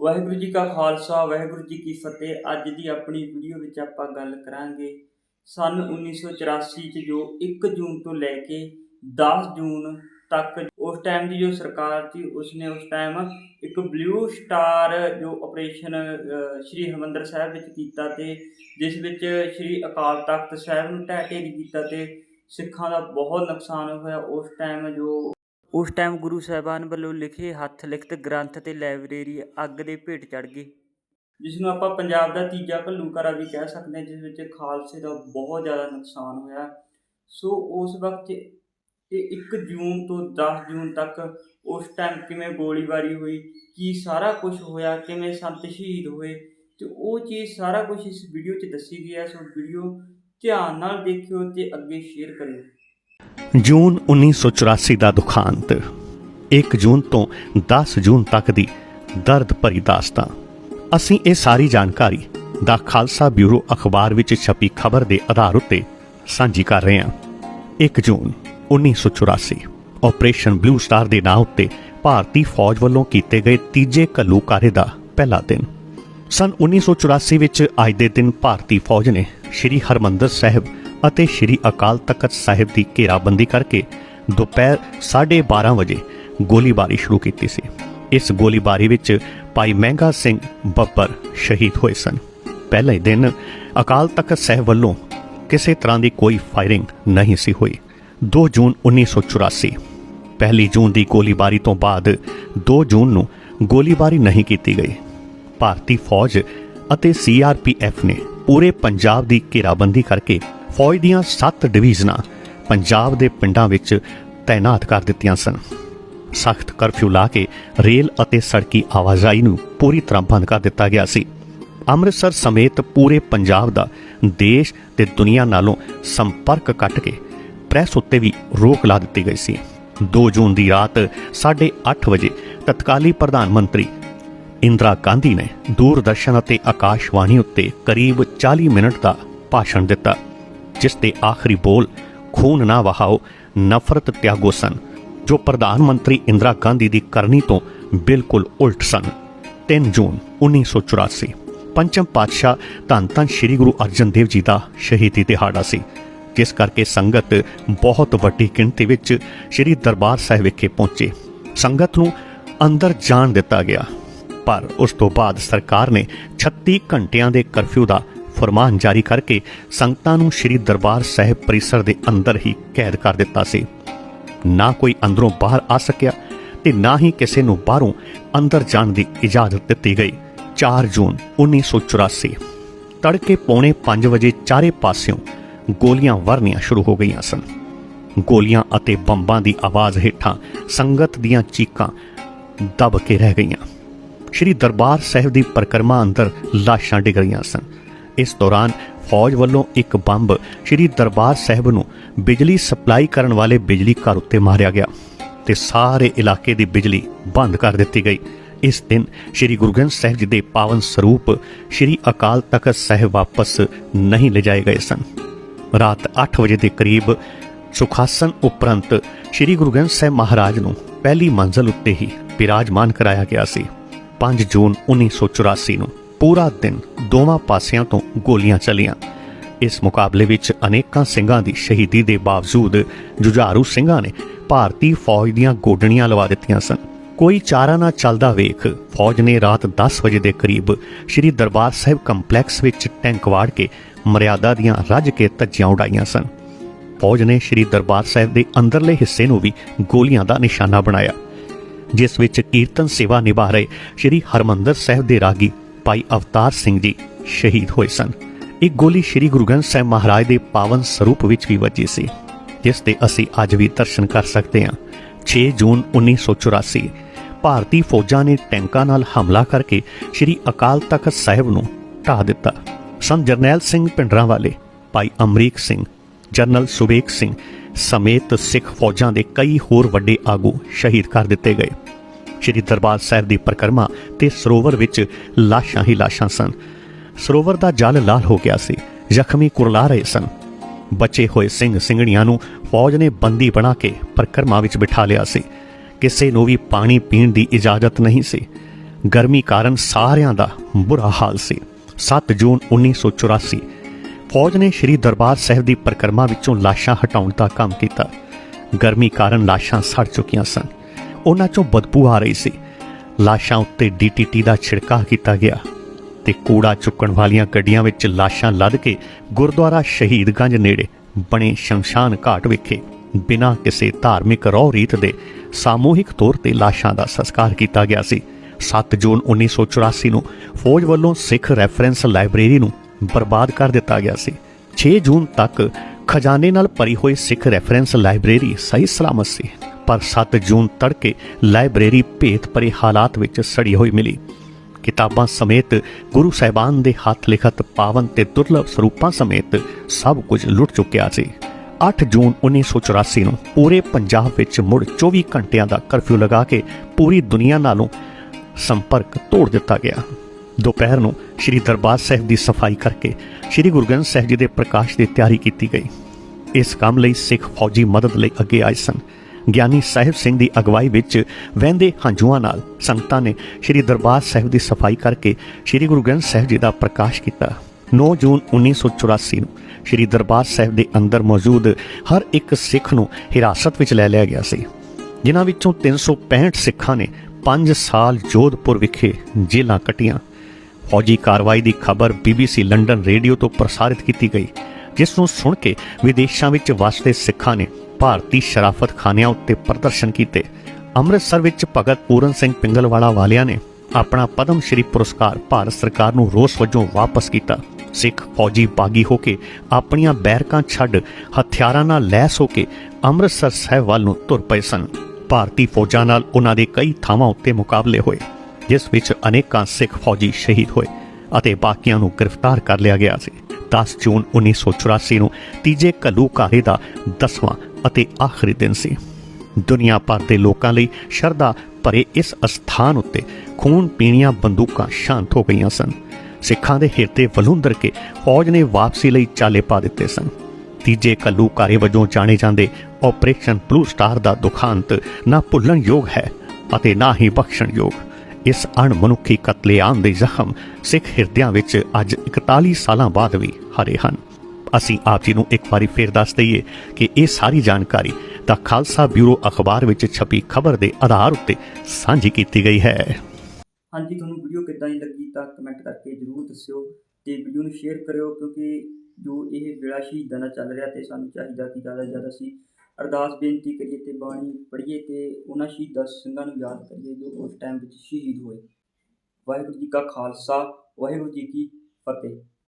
ਵਾਹਿਗੁਰੂ ਜੀ ਕਾ ਖਾਲਸਾ, ਵਾਹਿਗੁਰੂ ਜੀ ਕੀ ਫਤਿਹ। ਅੱਜ ਦੀ ਆਪਣੀ ਵੀਡੀਓ ਵਿੱਚ ਆਪਾਂ ਗੱਲ ਕਰਾਂਗੇ ਸਨ 1984 ਚ ਜੋ 1 ਜੂਨ ਤੋਂ ਲੈ ਕੇ 10 ਜੂਨ ਤੱਕ ਉਸ ਟਾਈਮ ਦੀ ਜੋ ਸਰਕਾਰ ਸੀ, ਉਸਨੇ ਉਸ ਟਾਈਮ ਇੱਕ ਬਲੂ ਸਟਾਰ ਜੋ ਆਪਰੇਸ਼ਨ ਸ਼੍ਰੀ ਹਰਿਮੰਦਰ ਸਾਹਿਬ ਵਿੱਚ ਕੀਤਾ ਤੇ ਜਿਸ ਵਿੱਚ ਸ਼੍ਰੀ ਅਕਾਲ ਤਖਤ ਸਾਹਿਬ ਨੂੰ ਢਹਿ ਢੇਰੀ ਕੀਤਾ ਤੇ ਸਿੱਖਾਂ ਦਾ ਬਹੁਤ ਨੁਕਸਾਨ ਹੋਇਆ। ਉਸ ਟਾਈਮ ਜੋ ਉਸ ਟਾਈਮ ਗੁਰੂ ਸਾਹਿਬਾਨ ਵੱਲੋਂ ਲਿਖੇ ਹੱਥ ਲਿਖਤ ਗ੍ਰੰਥ ਤੇ ਲਾਇਬ੍ਰੇਰੀ ਅੱਗ ਦੇ ਭੇਟ ਚੜ ਗਈ। ਜਿਸ ਨੂੰ ਆਪਾਂ ਪੰਜਾਬ ਦਾ ਤੀਜਾ ਘੱਲੂਘਾਰਾ ਵੀ ਕਹਿ ਸਕਦੇ ਹਾਂ, ਜਿਸ ਵਿੱਚ ਖਾਲਸੇ ਦਾ ਬਹੁਤ ਜ਼ਿਆਦਾ ਨੁਕਸਾਨ ਹੋਇਆ। ਸੋ ਉਸ ਵਕਤ ਇਹ 1 ਜੂਨ ਤੋਂ 10 ਜੂਨ ਤੱਕ ਉਸ ਟਾਈਮ ਕਿਵੇਂ ਗੋਲੀਬਾਰੀ ਹੋਈ, ਕੀ ਸਾਰਾ ਕੁਝ ਹੋਇਆ, ਕਿਵੇਂ ਸੰਤ ਸ਼ਹੀਦ ਹੋਏ, ਤੇ ਉਹ ਚੀਜ਼ ਸਾਰਾ ਕੁਝ ਇਸ ਵੀਡੀਓ 'ਚ ਦੱਸੀ ਗਈ ਹੈ। ਸੋ ਵੀਡੀਓ ਧਿਆਨ ਨਾਲ ਦੇਖਿਓ ਤੇ ਅੱਗੇ ਸ਼ੇਅਰ ਕਰਿਓ। ਜੂਨ 1984 ਦਾ ਦੁਖਾਂਤ। 1 ਜੂਨ ਤੋਂ 10 ਜੂਨ ਤੱਕ ਦੀ ਦਰਦ ਭਰੀ ਦਾਸਤਾਂ ਅਸੀਂ ਇਹ ਸਾਰੀ ਜਾਣਕਾਰੀ ਦਾ ਖਾਲਸਾ ਬਿਊਰੋ ਅਖਬਾਰ ਵਿੱਚ ਛਪੀ ਖਬਰ ਦੇ ਆਧਾਰ ਉੱਤੇ ਸਾਂਝੀ ਕਰ ਰਹੇ ਹਾਂ। 1 ਜੂਨ 1984 ਆਪਰੇਸ਼ਨ ਬਲੂ ਸਟਾਰ ਦੇ ਨਾਂ ਉੱਤੇ ਭਾਰਤੀ ਫੌਜ ਵੱਲੋਂ ਕੀਤੇ ਗਏ ਤੀਜੇ ਘੱਲੂਕਾਰੇ ਦਾ ਪਹਿਲਾ ਦਿਨ। ਸਨ 1984 ਵਿੱਚ ਅੱਜ ਦੇ ਦਿਨ ਭਾਰਤੀ ਫੌਜ ਨੇ ਸ੍ਰੀ ਹਰਮੰਦਰ ਸਾਹਿਬ ਅਤੇ ਸ੍ਰੀ ਅਕਾਲ ਤਖਤ ਸਾਹਿਬ ਦੀ ਘੇਰਾਬੰਦੀ ਕਰਕੇ ਦੁਪਹਿਰ 12:30 ਵਜੇ ਗੋਲੀਬਾਰੀ ਸ਼ੁਰੂ ਕੀਤੀ ਸੀ। ਇਸ ਗੋਲੀਬਾਰੀ ਵਿੱਚ ਭਾਈ ਮਹਿੰਗਾ ਸਿੰਘ ਬੱਬਰ ਸ਼ਹੀਦ ਹੋਏ ਸਨ। ਪਹਿਲੇ ਦਿਨ ਅਕਾਲ ਤਖਤ ਸਾਹਿਬ ਵੱਲੋਂ ਕਿਸੇ ਤਰ੍ਹਾਂ ਦੀ ਕੋਈ ਫਾਇਰਿੰਗ ਨਹੀਂ ਸੀ ਹੋਈ। 2 ਜੂਨ 1984 ਪਹਿਲੀ ਜੂਨ ਦੀ ਗੋਲੀਬਾਰੀ ਤੋਂ ਬਾਅਦ 2 ਜੂਨ ਨੂੰ ਗੋਲੀਬਾਰੀ ਨਹੀਂ ਕੀਤੀ ਗਈ। ਭਾਰਤੀ ਫੌਜ ਅਤੇ ਸੀਆਰਪੀਐਫ ਨੇ ਪੂਰੇ ਪੰਜਾਬ ਦੀ ਘੇਰਾਬੰਦੀ ਕਰਕੇ ਫੌਜ ਦੀਆਂ 7 ਡਿਵੀਜ਼ਨਾਂ ਪੰਜਾਬ ਦੇ ਪਿੰਡਾਂ ਵਿੱਚ ਤਾਇਨਾਤ ਕਰ ਦਿੱਤੀਆਂ ਸਨ। ਸਖਤ ਕਰਫਿਊ ਲਾ ਕੇ ਰੇਲ ਅਤੇ ਸੜਕੀ ਆਵਾਜਾਈ ਨੂੰ ਪੂਰੀ ਤਰ੍ਹਾਂ ਬੰਦ ਕਰ ਦਿੱਤਾ ਗਿਆ ਸੀ। ਅੰਮ੍ਰਿਤਸਰ ਸਮੇਤ ਪੂਰੇ ਪੰਜਾਬ ਦਾ ਦੇਸ਼ ਤੇ ਦੁਨੀਆ ਨਾਲੋਂ ਸੰਪਰਕ ਕੱਟ ਕੇ ਪ੍ਰੈਸ ਉੱਤੇ ਵੀ ਰੋਕ ਲਾ ਦਿੱਤੀ ਗਈ ਸੀ। 2 ਜੂਨ ਦੀ ਰਾਤ 8:30 ਵਜੇ ਤਤਕਾਲੀ ਪ੍ਰਧਾਨ ਮੰਤਰੀ ਇੰਦਰਾ ਗਾਂਧੀ ਨੇ ਦੂਰਦਰਸ਼ਨ ਅਤੇ ਆਕਾਸ਼ਵਾਣੀ ਉੱਤੇ ਕਰੀਬ 40 ਮਿੰਟ ਦਾ ਭਾਸ਼ਣ ਦਿੱਤਾ। ਜਿਸ ਦੇ ਆਖਰੀ ਬੋਲ, ਖੂਨ ਨਾ ਵਹਾਓ, ਨਫ਼ਰਤ ਤਿਆਗੋ ਸਨ, ਜੋ ਪ੍ਰਧਾਨ ਮੰਤਰੀ ਇੰਦਰਾ ਗਾਂਧੀ ਦੀ ਕਰਨੀ ਤੋਂ ਬਿਲਕੁਲ ਉਲਟ ਸਨ। 3 ਜੂਨ 1984 ਪੰਚਮ ਪਾਤਸ਼ਾਹ ਧੰਨ ਧੰਨ ਸ੍ਰੀ ਗੁਰੂ ਅਰਜਨ ਦੇਵ ਜੀ ਦਾ ਸ਼ਹੀਦੀ ਦਿਹਾੜਾ ਸੀ, ਜਿਸ ਕਰਕੇ ਸੰਗਤ ਬਹੁਤ ਵੱਡੀ ਗਿਣਤੀ ਵਿੱਚ ਸ੍ਰੀ ਦਰਬਾਰ ਸਾਹਿਬ ਵਿਖੇ ਪਹੁੰਚੇ। ਸੰਗਤ ਨੂੰ ਅੰਦਰ ਜਾਣ ਦਿੱਤਾ ਗਿਆ, ਪਰ ਉਸ ਤੋਂ ਬਾਅਦ ਸਰਕਾਰ ਨੇ 36 ਘੰਟਿਆਂ ਦੇ ਕਰਫਿਊ ਦਾ ਫਰਮਾਨ ਜਾਰੀ ਕਰਕੇ ਸੰਗਤਾਂ ਨੂੰ ਸ੍ਰੀ ਦਰਬਾਰ ਸਾਹਿਬ ਪਰਿਸਰ ਦੇ ਅੰਦਰ ਹੀ ਕੈਦ ਕਰ ਦਿੱਤਾ ਸੀ। ਨਾ ਕੋਈ ਅੰਦਰੋਂ ਬਾਹਰ ਆ ਸਕਿਆ ਤੇ ਨਾ ਹੀ ਕਿਸੇ ਨੂੰ ਬਾਹਰੋਂ ਅੰਦਰ ਜਾਣ ਦੀ ਇਜਾਜ਼ਤ ਦਿੱਤੀ ਗਈ। 4 ਜੂਨ 1984 ਤੜਕੇ ਪੌਣੇ 5 ਵਜੇ ਚਾਰੇ ਪਾਸਿਓਂ ਗੋਲੀਆਂ ਵਰਨੀਆਂ ਸ਼ੁਰੂ ਹੋ ਗਈਆਂ ਸਨ। ਗੋਲੀਆਂ ਅਤੇ ਬੰਬਾਂ ਦੀ ਆਵਾਜ਼ ਹੇਠਾਂ ਸੰਗਤ ਦੀਆਂ ਚੀਕਾਂ ਦਬ ਕੇ ਰਹਿ ਗਈਆਂ। ਸ਼੍ਰੀ ਦਰਬਾਰ ਸਾਹਿਬ ਦੀ ਪਰਿਕਰਮਾ ਅੰਦਰ ਲਾਸ਼ਾਂ ਡਿੱਗ ਰਹੀਆਂ ਸਨ। ਇਸ ਦੌਰਾਨ ਫੌਜ ਵੱਲੋਂ ਇੱਕ ਬੰਬ ਸ਼੍ਰੀ ਦਰਬਾਰ ਸਾਹਿਬ ਨੂੰ ਬਿਜਲੀ ਸਪਲਾਈ ਕਰਨ ਵਾਲੇ ਬਿਜਲੀ ਘਰ ਉੱਤੇ ਮਾਰਿਆ ਗਿਆ ਤੇ ਸਾਰੇ ਇਲਾਕੇ ਦੀ ਬਿਜਲੀ ਬੰਦ ਕਰ ਦਿੱਤੀ ਗਈ। ਇਸ ਦਿਨ ਸ਼੍ਰੀ ਗੁਰੂ ਗ੍ਰੰਥ ਸਾਹਿਬ ਜੀ ਦੇ ਪਾਵਨ ਸਰੂਪ ਸ਼੍ਰੀ ਅਕਾਲ ਤਖਤ ਸਾਹਿਬ ਵਾਪਸ ਨਹੀਂ ਲਿਜਾਏ ਗਏ ਸਨ। ਰਾਤ 8 ਵਜੇ ਦੇ ਕਰੀਬ ਸੁਖਾਸਨ ਉਪਰੰਤ ਸ਼੍ਰੀ ਗੁਰੂ ਗ੍ਰੰਥ ਸਾਹਿਬ ਮਹਾਰਾਜ ਨੂੰ ਪਹਿਲੀ ਮੰਜ਼ਲ ਉੱਤੇ ਹੀ ਬਿਰਾਜਮਾਨ ਕਰਾਇਆ ਗਿਆ ਸੀ। 5 ਜੂਨ 1984 ਨੂੰ ਪੂਰਾ ਦਿਨ ਦੋਵਾਂ ਪਾਸਿਆਂ ਤੋਂ ਗੋਲੀਆਂ ਚੱਲੀਆਂ। ਇਸ ਮੁਕਾਬਲੇ ਵਿੱਚ ਅਨੇਕਾਂ ਸਿੰਘਾਂ ਦੀ ਸ਼ਹੀਦੀ ਦੇ ਬਾਵਜੂਦ ਜੁਝਾਰੂ ਸਿੰਘਾਂ ਨੇ ਭਾਰਤੀ ਫੌਜ ਦੀਆਂ ਗੋਡਣੀਆਂ ਲਵਾ ਦਿੱਤੀਆਂ ਸਨ। ਕੋਈ ਚਾਰਾ ਨਾ ਚੱਲਦਾ ਵੇਖ, ਫੌਜ ਨੇ ਰਾਤ 10 ਵਜੇ ਦੇ ਕਰੀਬ ਸ੍ਰੀ ਦਰਬਾਰ ਸਾਹਿਬ ਕੰਪਲੈਕਸ ਵਿੱਚ ਟੈਂਕ ਵਾੜ ਕੇ ਮਰਿਆਦਾ ਦੀਆਂ ਰੱਜ ਕੇ ਧੱਜੀਆਂ ਉਡਾਈਆਂ ਸਨ। ਫੌਜ ਨੇ ਸ੍ਰੀ ਦਰਬਾਰ ਸਾਹਿਬ ਦੇ ਅੰਦਰਲੇ ਹਿੱਸੇ ਨੂੰ ਵੀ ਗੋਲੀਆਂ ਦਾ ਨਿਸ਼ਾਨਾ ਬਣਾਇਆ, ਜਿਸ ਵਿੱਚ ਕੀਰਤਨ ਸੇਵਾ ਨਿਭਾ ਰਹੇ ਸ੍ਰੀ ਹਰਮੰਦਰ ਸਾਹਿਬ ਦੇ ਰਾਗੀ ਭਾਈ ਅਵਤਾਰ ਸਿੰਘ ਜੀ ਸ਼ਹੀਦ ਹੋਏ ਸਨ। ਇੱਕ ਗੋਲੀ ਸ੍ਰੀ ਗੁਰੂ ਗ੍ਰੰਥ ਸਾਹਿਬ ਮਹਾਰਾਜ ਦੇ ਪਾਵਨ ਸਰੂਪ ਵਿੱਚ ਵੀ ਵੱਜੀ ਸੀ, ਜਿਸ ਦੇ ਅਸੀਂ ਅੱਜ ਵੀ ਦਰਸ਼ਨ ਕਰ ਸਕਦੇ ਹਾਂ। 6 ਜੂਨ 1984 ਭਾਰਤੀ ਫੌਜਾਂ ਨੇ ਟੈਂਕਾਂ ਨਾਲ ਹਮਲਾ ਕਰਕੇ ਸ੍ਰੀ ਅਕਾਲ ਤਖਤ ਸਾਹਿਬ ਨੂੰ ਢਾਹ ਦਿੱਤਾ। ਸੰਤ ਜਰਨੈਲ ਸਿੰਘ ਪਿੰਡਰਾਂ ਵਾਲੇ ਭਾਈ ਅਮਰੀਕ ਸਿੰਘ ਜਨਰਲ ਸੁਬੇਕ ਸਿੰਘ ਸਮੇਤ ਸਿੱਖ ਫੌਜਾਂ ਦੇ ਕਈ ਹੋਰ ਵੱਡੇ ਆਗੂ ਸ਼ਹੀਦ ਕਰ ਦਿੱਤੇ ਗਏ। ਸ਼੍ਰੀ ਦਰਬਾਰ ਸਾਹਿਬ ਦੀ ਪਰਿਕਰਮਾ ਤੇ ਸਰੋਵਰ ਵਿੱਚ ਲਾਸ਼ਾਂ ਹੀ ਲਾਸ਼ਾਂ ਸਨ। ਸਰੋਵਰ ਦਾ ਜਲ ਲਾਲ ਹੋ ਗਿਆ ਸੀ। ਜ਼ਖਮੀ ਕੁਰਲਾ ਰਹੇ ਸਨ। ਬਚੇ ਹੋਏ ਸਿੰਘ ਸਿੰਘਣੀਆਂ ਨੂੰ ਫੌਜ ਨੇ ਬੰਦੀ ਬਣਾ ਕੇ ਪਰਿਕਰਮਾ ਵਿੱਚ ਬਿਠਾ ਲਿਆ ਸੀ। ਕਿਸੇ ਨੂੰ ਵੀ ਪਾਣੀ ਪੀਣ ਦੀ ਇਜਾਜ਼ਤ ਨਹੀਂ ਸੀ। ਗਰਮੀ ਕਾਰਨ ਸਾਰਿਆਂ ਦਾ ਬੁਰਾ ਹਾਲ ਸੀ। 7 ਜੂਨ 1984 ਫੌਜ ਨੇ ਸ੍ਰੀ ਦਰਬਾਰ ਸਾਹਿਬ ਦੀ ਪਰਿਕਰਮਾ ਵਿੱਚੋਂ ਲਾਸ਼ਾਂ ਹਟਾਉਣ ਦਾ ਕੰਮ ਕੀਤਾ। ਗਰਮੀ ਕਾਰਨ ਲਾਸ਼ਾਂ ਸੜ ਚੁੱਕੀਆਂ ਸਨ। ਉਹਨਾਂ ਚੋਂ ਬਦਬੂ ਆ ਰਹੀ ਸੀ। ਲਾਸ਼ਾਂ ਉੱਤੇ ਡੀਟੀਟੀ ਦਾ ਛਿੜਕਾਅ ਕੀਤਾ ਗਿਆ ਤੇ ਕੂੜਾ ਚੁੱਕਣ ਵਾਲੀਆਂ ਗੱਡੀਆਂ ਵਿੱਚ ਲਾਸ਼ਾਂ ਲੱਦ ਕੇ ਗੁਰਦੁਆਰਾ ਸ਼ਹੀਦਗੰਜ ਨੇੜੇ ਬਣੇ ਸ਼ਮਸ਼ਾਨ ਘਾਟ ਵਿਖੇ ਬਿਨਾਂ ਕਿਸੇ ਧਾਰਮਿਕ ਰਹੁ ਰੀਤ ਦੇ ਸਾਮੂਹਿਕ ਤੌਰ ਤੇ ਲਾਸ਼ਾਂ ਦਾ ਸੰਸਕਾਰ ਕੀਤਾ ਗਿਆ ਸੀ। 7 ਜੂਨ 1984 ਨੂੰ ਫੌਜ ਵੱਲੋਂ ਸਿੱਖ ਰੈਫਰੈਂਸ ਲਾਇਬ੍ਰੇਰੀ ਨੂੰ ਬਰਬਾਦ ਕਰ ਦਿੱਤਾ ਗਿਆ ਸੀ। 6 ਜੂਨ ਤੱਕ ਖਜ਼ਾਨੇ ਨਾਲ ਭਰੀ ਹੋਈ ਸਿੱਖ ਰੈਫਰੈਂਸ ਲਾਇਬ੍ਰੇਰੀ ਸਹੀ ਸਲਾਮਤ ਸੀ। ਪਰ 7 ਜੂਨ ਤੜਕੇ ਲਾਇਬ੍ਰੇਰੀ ਭੇਤ ਭਰੇ ਹਾਲਾਤ ਵਿੱਚ ਸੜੀ ਹੋਈ ਮਿਲੀ। ਕਿਤਾਬਾਂ ਸਮੇਤ ਗੁਰੂ ਸਾਹਿਬਾਨ ਦੇ ਹੱਥ ਲਿਖਤ ਪਾਵਨ ਤੇ ਦੁਰਲਭ ਸਰੂਪਾਂ ਸਮੇਤ ਸਭ ਕੁਝ ਲੁੱਟ ਚੁੱਕਿਆ ਸੀ। 8 ਜੂਨ 1984 ਨੂੰ ਪੂਰੇ ਪੰਜਾਬ ਵਿੱਚ ਮੁੜ 24 ਘੰਟਿਆਂ ਦਾ ਕਰਫਿਊ ਲਗਾ ਕੇ ਪੂਰੀ ਦੁਨੀਆ ਨਾਲੋਂ ਸੰਪਰਕ ਤੋੜ ਦਿੱਤਾ ਗਿਆ। ਦੁਪਹਿਰ ਨੂੰ ਸ੍ਰੀ ਦਰਬਾਰ ਸਾਹਿਬ ਦੀ ਸਫ਼ਾਈ ਕਰਕੇ ਸ੍ਰੀ ਗੁਰੂ ਗ੍ਰੰਥ ਸਾਹਿਬ ਜੀ ਦੇ ਪ੍ਰਕਾਸ਼ ਦੀ ਤਿਆਰੀ ਕੀਤੀ ਗਈ। ਇਸ ਕੰਮ ਲਈ ਸਿੱਖ ਫੌਜੀ ਮਦਦ ਲਈ ਅੱਗੇ ਆਏ ਸਨ। ਗਿਆਨੀ ਸਾਹਿਬ ਸਿੰਘ ਦੀ ਅਗਵਾਈ ਵਿੱਚ ਵਹਿੰਦੇ ਹੰਝੂਆਂ ਨਾਲ ਸੰਗਤਾਂ ਨੇ ਸ੍ਰੀ ਦਰਬਾਰ ਸਾਹਿਬ ਦੀ ਸਫ਼ਾਈ ਕਰਕੇ ਸ੍ਰੀ ਗੁਰੂ ਗ੍ਰੰਥ ਸਾਹਿਬ ਜੀ ਦਾ ਪ੍ਰਕਾਸ਼ ਕੀਤਾ। 9 ਜੂਨ 1984 ਨੂੰ ਸ੍ਰੀ ਦਰਬਾਰ ਸਾਹਿਬ ਦੇ ਅੰਦਰ ਮੌਜੂਦ ਹਰ ਇੱਕ ਸਿੱਖ ਨੂੰ ਹਿਰਾਸਤ ਵਿੱਚ ਲੈ ਲਿਆ ਗਿਆ ਸੀ। ਜਿਨ੍ਹਾਂ ਵਿੱਚੋਂ 365 ਸਿੱਖਾਂ ਨੇ 5 ਸਾਲ ਜੋਧਪੁਰ ਵਿਖੇ ਜੇਲ੍ਹਾਂ ਕੱਟੀਆਂ। ਫੌਜੀ ਕਾਰਵਾਈ ਦੀ ਖਬਰ BBC ਲੰਡਨ ਰੇਡੀਓ ਤੋਂ ਪ੍ਰਸਾਰਿਤ ਕੀਤੀ ਗਈ, ਜਿਸ ਨੂੰ ਸੁਣ ਕੇ ਵਿਦੇਸ਼ਾਂ ਵਿੱਚ ਵਸਦੇ ਸਿੱਖਾਂ ਨੇ ਭਾਰਤੀ ਸ਼ਰਾਫਤ ਖਾਨਿਆਂ ਉੱਤੇ ਪ੍ਰਦਰਸ਼ਨ ਕੀਤੇ। ਅੰਮ੍ਰਿਤਸਰ ਵਿੱਚ ਭਗਤ ਪੂਰਨ ਸਿੰਘ ਪਿੰਗਲਵਾਲਾ ਵਾਲਿਆਂ ਨੇ ਆਪਣਾ ਪਦਮ ਸ਼੍ਰੀ ਪੁਰਸਕਾਰ ਭਾਰਤ ਸਰਕਾਰ ਨੂੰ ਰੋਸ ਵਜੋਂ ਵਾਪਸ ਕੀਤਾ। ਸਿੱਖ ਫੌਜੀ ਬਾਗੀ ਹੋ ਕੇ ਆਪਣੀਆਂ ਬੈਰਕਾਂ ਛੱਡ ਹਥਿਆਰਾਂ ਨਾਲ ਲੈਸ ਹੋ ਕੇ ਅੰਮ੍ਰਿਤਸਰ ਸਾਹਿਬ ਵੱਲ ਨੂੰ ਤੁਰ ਪਏ ਸਨ। ਭਾਰਤੀ ਫੌਜਾਂ ਨਾਲ ਉਹਨਾਂ ਦੇ ਕਈ ਥਾਵਾਂ ਉੱਤੇ ਮੁਕਾਬਲੇ ਹੋਏ, ਜਿਸ ਵਿੱਚ ਅਨੇਕਾਂ ਸਿੱਖ ਫੌਜੀ ਸ਼ਹੀਦ ਹੋਏ ਅਤੇ ਬਾਕੀਆਂ ਨੂੰ ਗ੍ਰਿਫਤਾਰ ਕਰ ਲਿਆ ਗਿਆ ਸੀ। 10 ਜੂਨ 1984 ਨੂੰ ਤੀਜੇ ਘੱਲੂਘਾਰੇ ਦਾ 10ਵਾਂ ਅਤੇ ਆਖਰੀ ਦਿਨ ਸੀ। ਦੁਨੀਆ ਭਰ ਦੇ ਲੋਕਾਂ ਲਈ ਸ਼ਰਧਾ ਭਰੇ ਇਸ ਅਸਥਾਨ ਉੱਤੇ ਖੂਨ ਪੀਣੀਆਂ ਬੰਦੂਕਾਂ ਸ਼ਾਂਤ ਹੋ ਗਈਆਂ ਸਨ। ਸਿੱਖਾਂ ਦੇ ਹਿਰਦੇ ਵਲੂੰਦਰ ਕੇ ਫੌਜ ਨੇ ਵਾਪਸੀ ਲਈ ਚਾਲੇ ਪਾ ਦਿੱਤੇ ਸਨ। ਤੀਜੇ ਕੱਲੂਕਾਰੇ ਵਜੋਂ ਜਾਣੇ ਜਾਂਦੇ ਆਪਰੇਸ਼ਨ ਬਲੂ ਸਟਾਰ ਦਾ ਦੁਖਾਂਤ ਨਾ ਭੁੱਲਣ ਯੋਗ ਹੈ ਅਤੇ ਨਾ ਹੀ ਬਖਸ਼ਣ ਯੋਗ। ਇਸ ਅਣਮਨੁੱਖੀ ਕਤਲੇਆਮ ਦੇ ਜ਼ਖਮ ਸਿੱਖ ਹਿਰਦਿਆਂ ਵਿੱਚ ਅੱਜ 41 ਸਾਲਾਂ ਬਾਅਦ ਵੀ ਹਰੇ ਹਨ। ਅਸੀਂ ਆਪ ਜੀ ਨੂੰ ਇੱਕ ਵਾਰੀ ਫੇਰ ਦੱਸ ਦਈਏ ਕਿ ਇਹ ਸਾਰੀ ਜਾਣਕਾਰੀ ਦਾ ਖਾਲਸਾ ਬਿਊਰੋ ਅਖਬਾਰ ਵਿੱਚ ਛਪੀ ਖਬਰ ਦੇ ਆਧਾਰ ਉੱਤੇ ਸਾਂਝੀ ਕੀਤੀ ਗਈ ਹੈ। ਹਾਂਜੀ, ਤੁਹਾਨੂੰ ਵੀਡੀਓ ਕਿੱਦਾਂ ਦੀ ਲੱਗੀ ਤਾਂ ਕਮੈਂਟ ਕਰਕੇ ਜਰੂਰ ਦੱਸਿਓ ਤੇ ਵੀਡੀਓ ਨੂੰ ਸ਼ੇਅਰ ਕਰਿਓ ਕਿਉਂਕਿ ਜੋ ਇਹ ਵੇਲਾ ਸ਼ਹੀਦਾਂ ਦਾ ਚੱਲ ਰਿਹਾ ਤੇ ਸਾਨੂੰ ਚਾਹੀਦਾ ਕਿ ਜ਼ਿਆਦਾ ਤੋਂ ਜ਼ਿਆਦਾ ਅਸੀਂ ਅਰਦਾਸ ਬੇਨਤੀ ਕਰੀਏ ਤੇ ਬਾਣੀ ਪੜ੍ਹੀਏ ਤੇ ਉਹਨਾਂ ਸ਼ਹੀਦਾਂ ਸਿੰਘਾਂ ਨੂੰ ਯਾਦ ਕਰੀਏ ਜੋ ਉਸ ਟਾਈਮ ਵਿੱਚ ਸ਼ਹੀਦ ਹੋਏ। ਵਾਹਿਗੁਰੂ ਜੀ ਕਾ ਖਾਲਸਾ, ਵਾਹਿਗੁਰੂ ਜੀ ਕੀ ਫਤਿਹ।